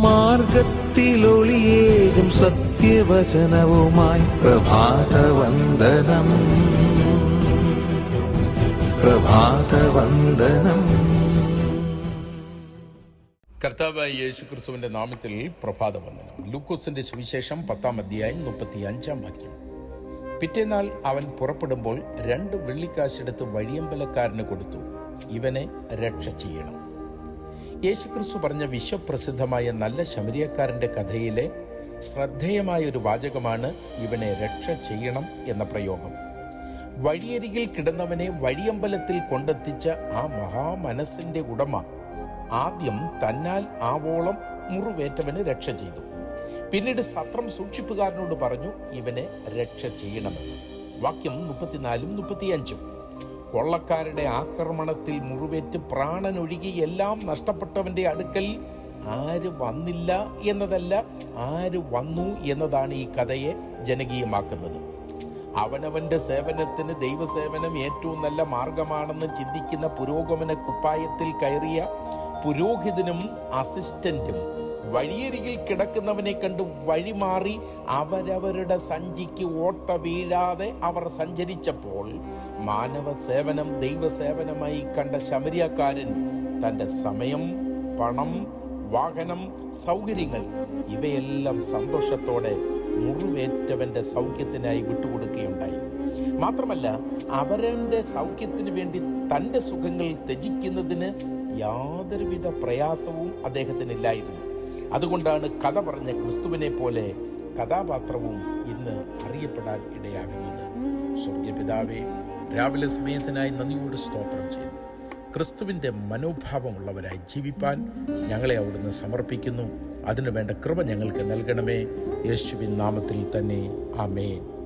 മാർഗത്തിലൊളിയേകും സത്യവചനവുമായി. പ്രഭാതവന്ദനം. പ്രഭാതവന്ദനം. കർത്താവായ യേശു ക്രിസ്തുവിന്റെ നാമത്തിൽ പ്രഭാതവന്ദനം. ലൂക്കോസിന്റെ സുവിശേഷം പത്താം അധ്യായം മുപ്പത്തി അഞ്ചാം വാക്യം. പിറ്റേന്നാൾ അവൻ പുറപ്പെടുമ്പോൾ രണ്ട് വെള്ളിക്കാശെടുത്ത് വഴിയമ്പലക്കാരന് കൊടുത്തു. ഇവനെ രക്ഷ ചെയ്യണം. യേശുക്രിസ്തു പറഞ്ഞ വിശ്വപ്രസിദ്ധമായ നല്ല ശമരിയക്കാരന്റെ കഥയിലെ ശ്രദ്ധേയമായ ഒരു വാചകമാണ് ഇവനെ രക്ഷ ചെയ്യണം എന്ന പ്രയോഗം. വഴിയരികിൽ കിടന്നവനെ വഴിയമ്പലത്തിൽ കൊണ്ടെത്തിച്ച ആ മഹാമനസിന്റെ ഉടമ ആദ്യം തന്നാൽ ആവോളം മുറിവേറ്റവന് രക്ഷ ചെയ്തു. പിന്നീട് സത്രം സൂക്ഷിപ്പുകാരനോട് പറഞ്ഞു ഇവനെ രക്ഷ ചെയ്യണമെന്ന്. വാക്യം മുപ്പത്തിനാലും മുപ്പത്തിയഞ്ചും. കൊള്ളക്കാരുടെ ആക്രമണത്തിൽ മുറിവേറ്റ് പ്രാണനൊഴുകി എല്ലാം നഷ്ടപ്പെട്ടവന്റെ അടുക്കൽ ആര് വന്നില്ല എന്നതല്ല ആര് വന്നു എന്നതാണ് ഈ കഥയെ ജനകീയമാക്കുന്നത്. അവനവന്റെ സേവനത്തിന് ദൈവസേവനം ഏറ്റവും നല്ല മാർഗമാണെന്ന് ചിന്തിക്കുന്ന പുരോഗമന കുപ്പായത്തിൽ കയറിയ പുരോഹിതനും അസിസ്റ്റന്റും വഴിയരികിൽ കിടക്കുന്നവനെ കണ്ട് വഴിമാറി അവരവരുടെ സഞ്ചിക്ക് ഓട്ട വീഴാതെ അവർ സഞ്ചരിച്ചപ്പോൾ മാനവ സേവനം ദൈവസേവനമായി കണ്ട ശമരിയക്കാരൻ തന്റെ സമയം പണം വാഹനം സൗകര്യങ്ങൾ ഇവയെല്ലാം സന്തോഷത്തോടെ മുറിവേറ്റവന്റെ സൗഖ്യത്തിനായി വിട്ടുകൊടുക്കുകയുണ്ടായി. മാത്രമല്ല അവരന്റെ സൗഖ്യത്തിന് വേണ്ടി തന്റെ സുഖങ്ങൾ ത്യജിക്കുന്നതിന് യാതൊരുവിധ പ്രയാസവും അദ്ദേഹത്തിനില്ലായിരുന്നു. അതുകൊണ്ടാണ് കഥ പറഞ്ഞ ക്രിസ്തുവിനെ പോലെ കഥാപാത്രവും ഇന്ന് അറിയപ്പെടാൻ ഇടയാകുന്നത്. സ്വർഗപിതാവെ രാവിലെ സമയത്തിനായി നന്ദിയോട് സ്തോത്രം ചെയ്യുന്നു. ക്രിസ്തുവിന്റെ മനോഭാവമുള്ളവരായി ജീവിപ്പാൻ ഞങ്ങളെ അവിടുന്ന് സമർപ്പിക്കുന്നു. അതിനു വേണ്ട കൃപ ഞങ്ങൾക്ക് നൽകണമേ. യേശുവിൻ നാമത്തിൽ തന്നെ. ആമേൻ.